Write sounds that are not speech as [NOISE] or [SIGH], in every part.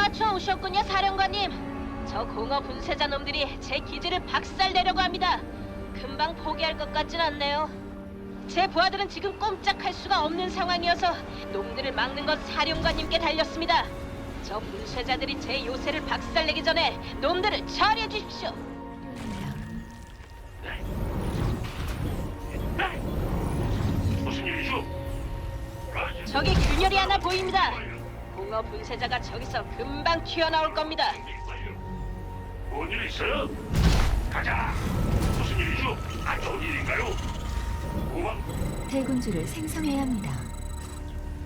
맞춰 오셨군요, 사령관님. 저 공허 분쇄자 놈들이 제 기지를 박살내려고 합니다. 금방 포기할 것 같진 않네요. 제 부하들은 지금 꼼짝할 수가 없는 상황이어서 놈들을 막는 건 사령관님께 달렸습니다. 저 분쇄자들이 제 요새를 박살내기 전에 놈들을 처리해 주십시오. 무슨 일이죠? 저기 균열이 하나 보입니다. 공허 분쇄자가 저기서 금방 튀어나올 겁니다. 뭔일 있어요? 가자. 무슨 일이죠? 안 좋은 일인가요? 고방. 대군주를 생성해야 합니다.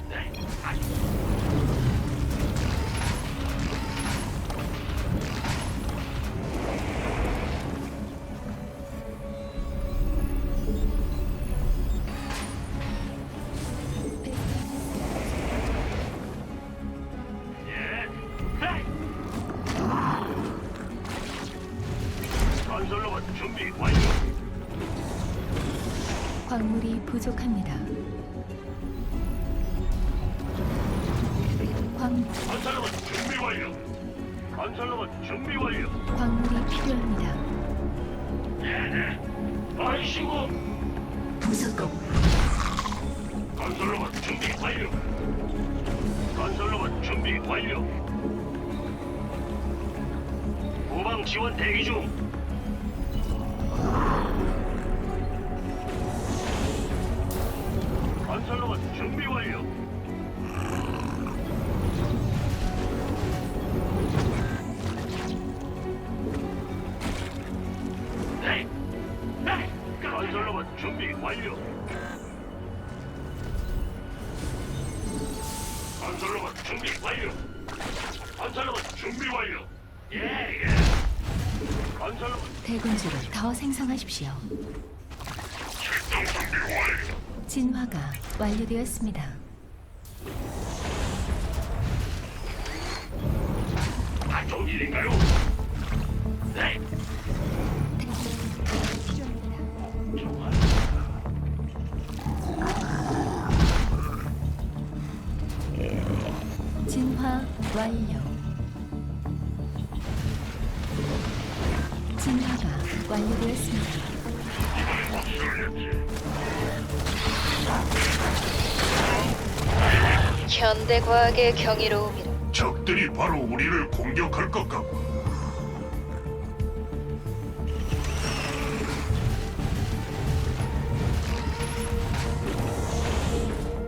네. 아, 예. 광물이 부족합니다. 광, 건설로봇 준비 완료. 건설로봇 준비 완료. 광물이 필요합니다. 네네. 아이씨고. 부속공 건설로봇 준비 완료. 건설로봇 준비 완료. 후방 지원 대기 중. 완료. 네. 네. 건설로봇 준비 완료. 건설로봇 준비 완료. 건설로봇 준비 완료. 예, 예. 건설로봇 대군주를 더 생성하십시오. 진화가 완료되었습니다. 안 좋은 일인가요? 네. 진화 완료. 진화가 완료되었습니다. 현대 과학의 경이로움이라. 적들이 바로 우리를 공격할 것 같고.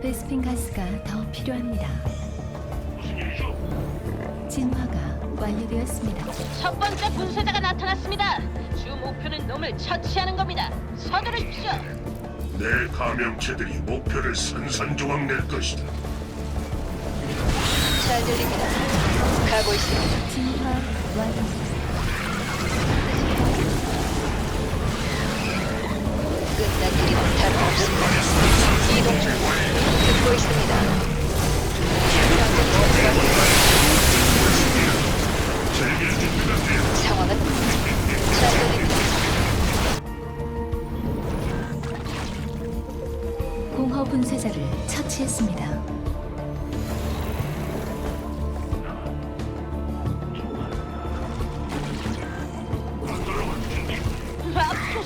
베스핀 가스가 더 필요합니다. 무슨 일이죠? 진화가 완료되었습니다. 첫 번째 분쇄자가 나타났습니다. 주 목표는 놈을 처치하는 겁니다. 서두르십시오. 내 감염체들이 목표를 산산조각 낼 것이다. 잘 들립니다. 가고 있습니다. 진화 완료.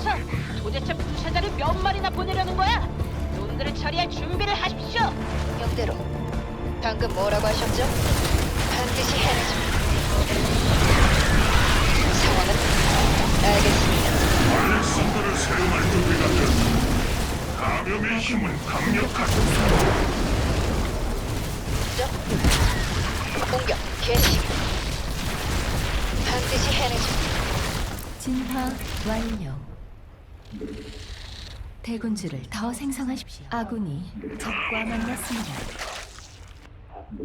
맙소사! 도대체 분쇄자를 몇 마리나 보내려는 거야? 놈들을 처리할 준비를 하십시오. 명대로. 방금 뭐라고 하셨죠? 반드시 해내죠. 상황은 알겠습니다. 알렉산더를 사용할 준비가 되었다. 감염의 힘은 강력하다. 죠 공격 개시. 반드시 해내죠. 진화 완료. 대군주를 더 생성하십시오. 아군이 적과 만났습니다.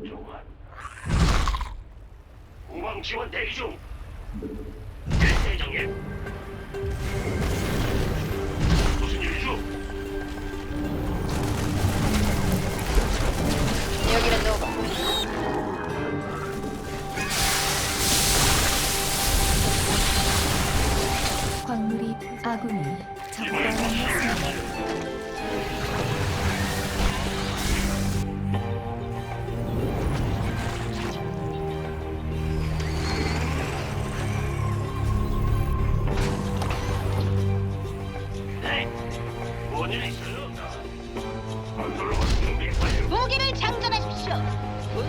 좋아. 후방 지원 대기 중. 예, 대장님. 무슨 일이죠? 여기는 노바.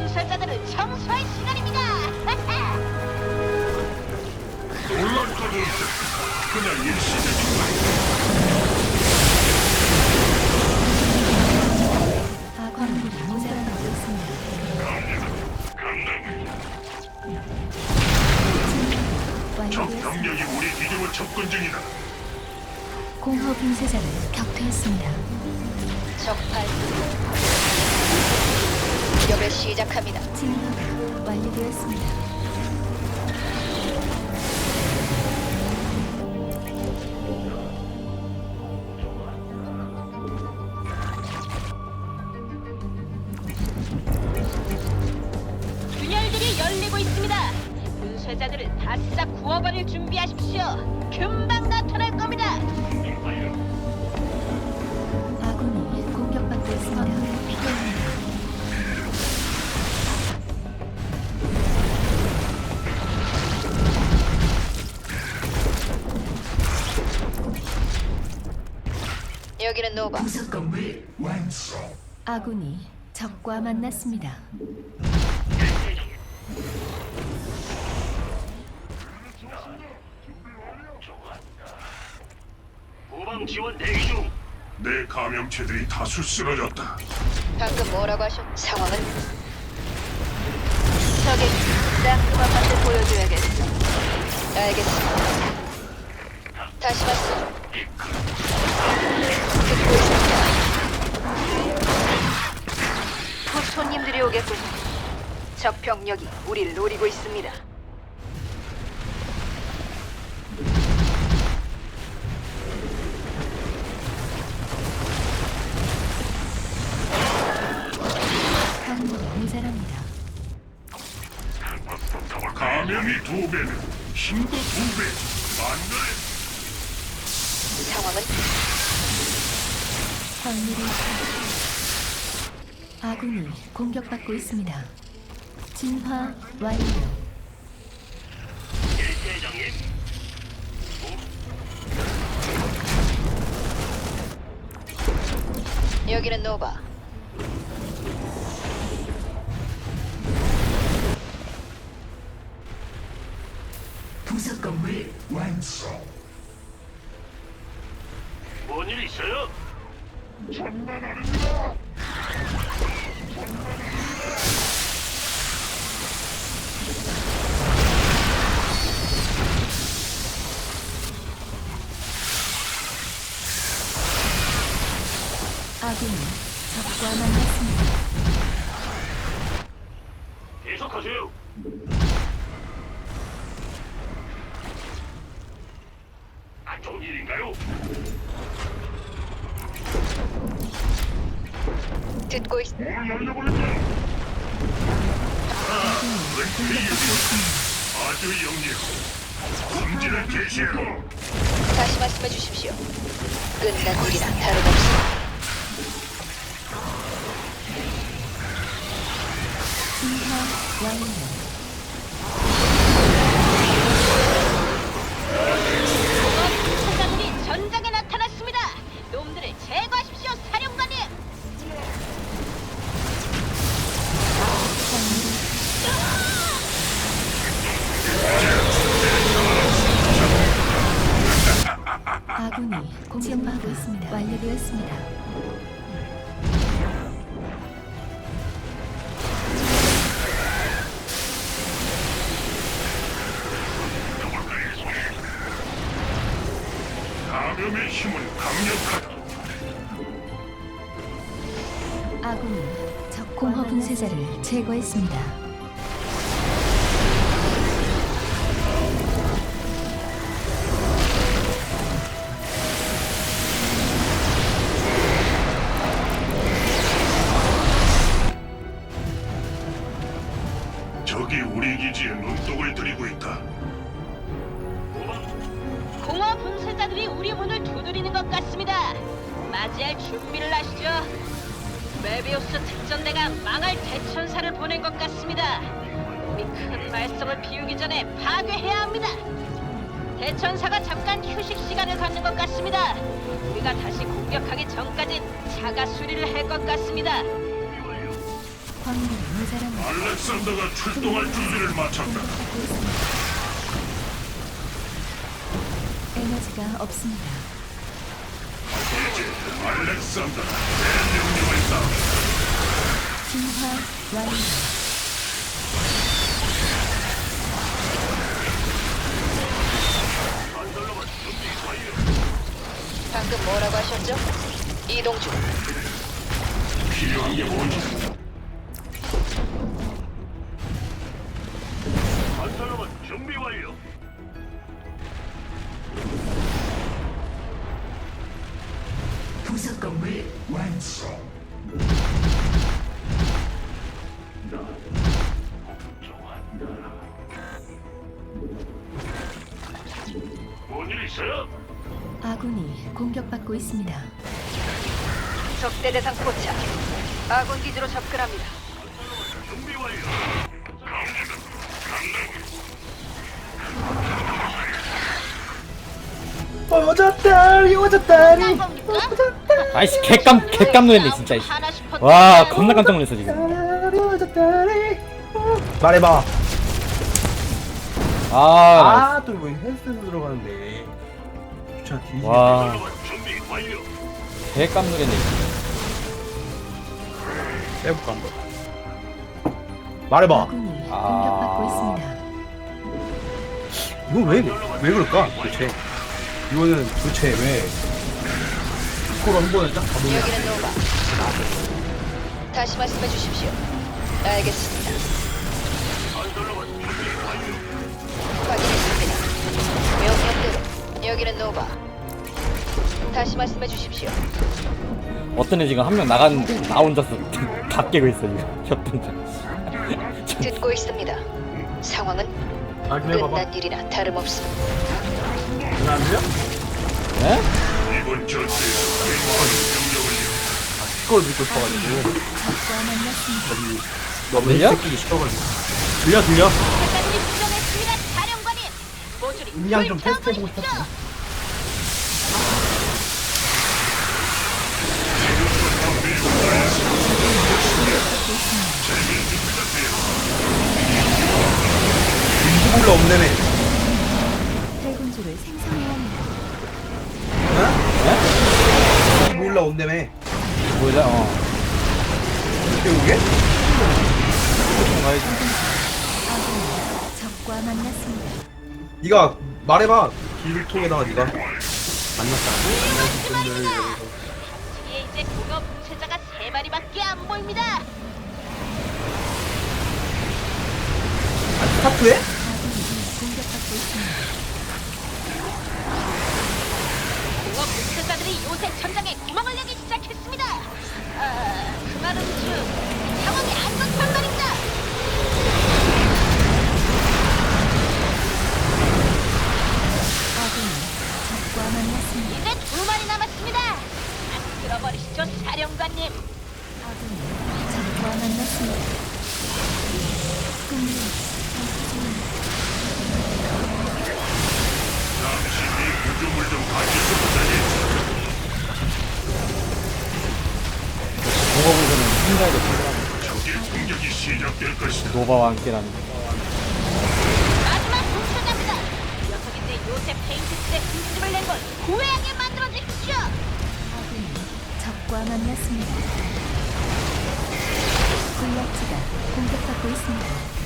분쇄자들을 청소할 시간입니다. 놀랄 없어. 그냥 일시적인 말. 아군이 모자라고 있습니다. 적 완료되었습니다. 병력이 우리 기지로 접근 중이다. 공허 분쇄자를 격퇴했습니다. 적발 공격을 시작합니다. 진화가 완료되었습니다. 균열들이 열리고 있습니다. 분쇄자들을 바싹 구워버릴 준비하십시오. 금방 나 노바. 아군이 적과 만났습니다. 후방 지원 대기 중. 내 감염체들이 다수 쓰러졌다. 방금 뭐라고 하셨? 상황은 저기 따끔한 맛을 보여줘야겠어. 알겠습니다. 다시 말씀. 곧 손님들이 오겠군요. 적 병력이 우리를 노리고 있습니다. 모자랍니다. 감염이 두 배는 힘도 두 배. 만들어. 광물이 아군이 공격받고 있습니다. 진화 완료. 일대장님. 여기는 노바. 부속 건물 완성. 뭔일 있어요? 아군이 적과 만났습니다. 다시 말씀해 주십시오. 끝난 일이라 다름없습니다. 완료. 아군이 공격받고 있습니다. 완료되었습니다. 감염의 힘은 강력하다. 아군이 적 공허 분쇄자를 제거했습니다. 큰 말썽을 피우기 전에 파괴해야 합니다. 대천사가 잠깐 휴식 시간을 갖는 것 같습니다. 우리가 다시 공격하기 전까지 차가 수리를 할 것 같습니다. 광물이 모자랍니다. 알렉산더가 출동할 준비를 마쳤다. 공격받고 있습니다. 에너지가 없습니다. 이제 알렉산더가 내 명령을 따르. 진화 완료. 방금 뭐라고 하셨죠? 이동 중. 필요한 게 뭔지. 건설로만 준비 완료. 부속 건물 완성. 뭔일 있어요? 아군이 공격받고 있습니다. 적대 대상 포착. 아군 기지로 접근합니다. 준비 완료. 오졌다리 오졌다리 아이씨 개깜 개깜 놀랐네 진짜 이씨. 하나. 와 겁나 깜짝 놀랐어 지금 말해봐 아, 아또 이거 헬스로 들어가는데 귀찮아 뒤지겠네 와. 개깜 놀랐네 빼볼까 한번 말해봐 아군이 아. 공격받고 있습니다. 이건 왜, 왜 그럴까 도대체 이거는 도대체 왜 스코어 한 번에 딱 여기는 노바. 다시 말씀해 주십시오. 알겠습니다. 여기는 노바. 다시 말씀해 주십시오. 어떤 애 지금 한 명 나갔는데 나 혼자서 [LAUGHS] 다 깨고 있어 지금 [LAUGHS] 협동자 듣고 있습니다. 상황은 아 그래 봐봐 끝난 일이나 다름없습니다. 안 들려? 네? 이번 전투에서 명령을 스코어 듣고 싶어가지고. 너무 들려? 새끼기 싫어가지고 들려 들려 대장님 수정했습니다, 사령관님. 모조리 음량 좀. 테스트해보고 싶었지 인수불러 없네매 탈군주를 생성해야 합니다. 보자 어 태우게? 아군이 적과 만났습니다. 네가 말해봐 길 통에다가 네가 만났다 뒤에 이제 공업 분쇄자가 세 마리밖에 안 보입니다. 아 스타트해? 공격이 시작될 것이다. 노바와 함께라는 마지막 분쇄자입니다. 녀석인데 요새 페인트칠에 흠집을 낸걸 후회하게 만들어 주십시오. 아군이 적과 만났습니다. 군락지가 공격받고 있습니다.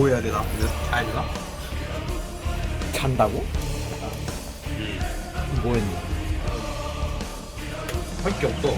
뭐 해야 되나? 자야 되나? 잔다고? 뭐 했니? 할 게 없어